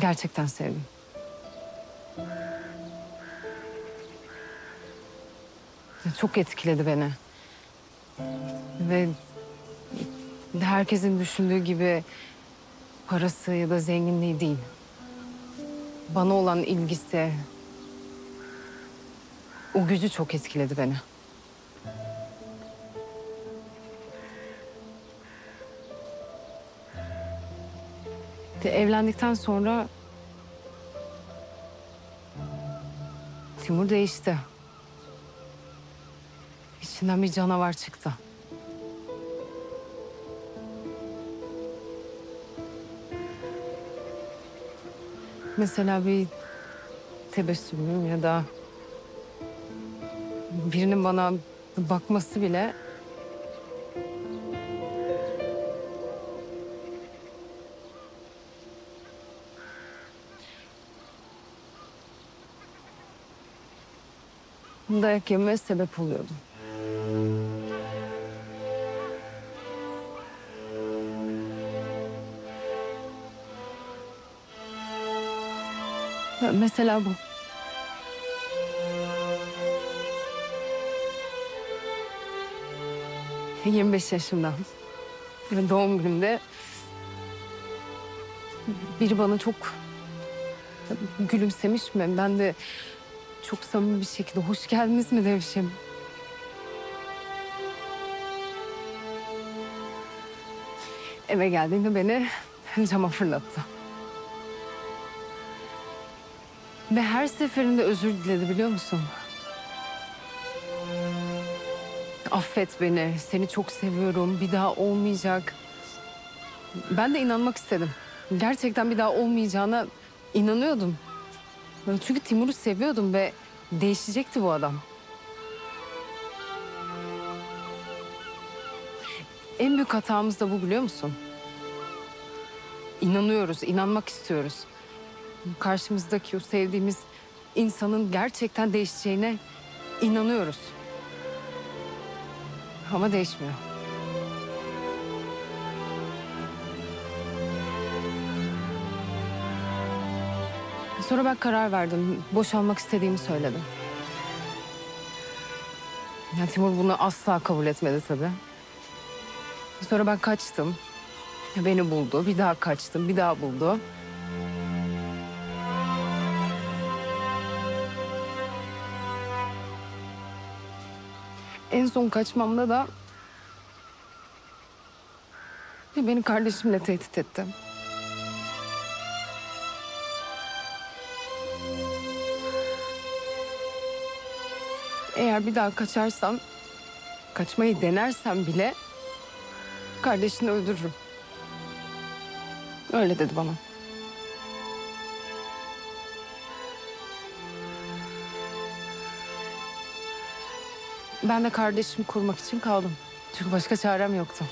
Gerçekten sevdim. Çok etkiledi beni. Ve herkesin düşündüğü gibi parası ya da zenginliği değil. Bana olan ilgisi, o gücü çok etkiledi beni. Evlendikten sonra Timur değişti. İçinden bir canavar çıktı. Mesela bir tebessümüm ya da birinin bana bakması bile dayak yememe sebep oluyordu. Ya Mesela bu. ...25 yaşımda. Ve Doğum günümde... ...biri bana çok... ...gülümsemiş mi? Ben de çok samimi bir şekilde hoş geldiniz mi demişim. Eve geldiğinde beni cama fırlattı. Ve her seferinde özür diledi biliyor musun? Affet beni, seni çok seviyorum, bir daha olmayacak. Ben de inanmak istedim. Gerçekten bir daha olmayacağına inanıyordum. Çünkü Timur'u seviyordum ve değişecekti bu adam. En büyük hatamız da bu biliyor musun? İnanıyoruz, inanmak istiyoruz. Karşımızdaki o sevdiğimiz insanın gerçekten değişeceğine inanıyoruz. Ama değişmiyor. Sonra ben karar verdim. Boşanmak istediğimi söyledim. Ya Timur bunu asla kabul etmedi tabii. Sonra ben kaçtım. Beni buldu. Bir daha kaçtım. Bir daha buldu. En son kaçmamda da beni kardeşimle tehdit etti. Eğer bir daha kaçarsam, kaçmayı denersem bile kardeşini öldürürüm. Öyle dedi bana. Ben de kardeşimi korumak için kaldım. Çünkü başka çarem yoktu.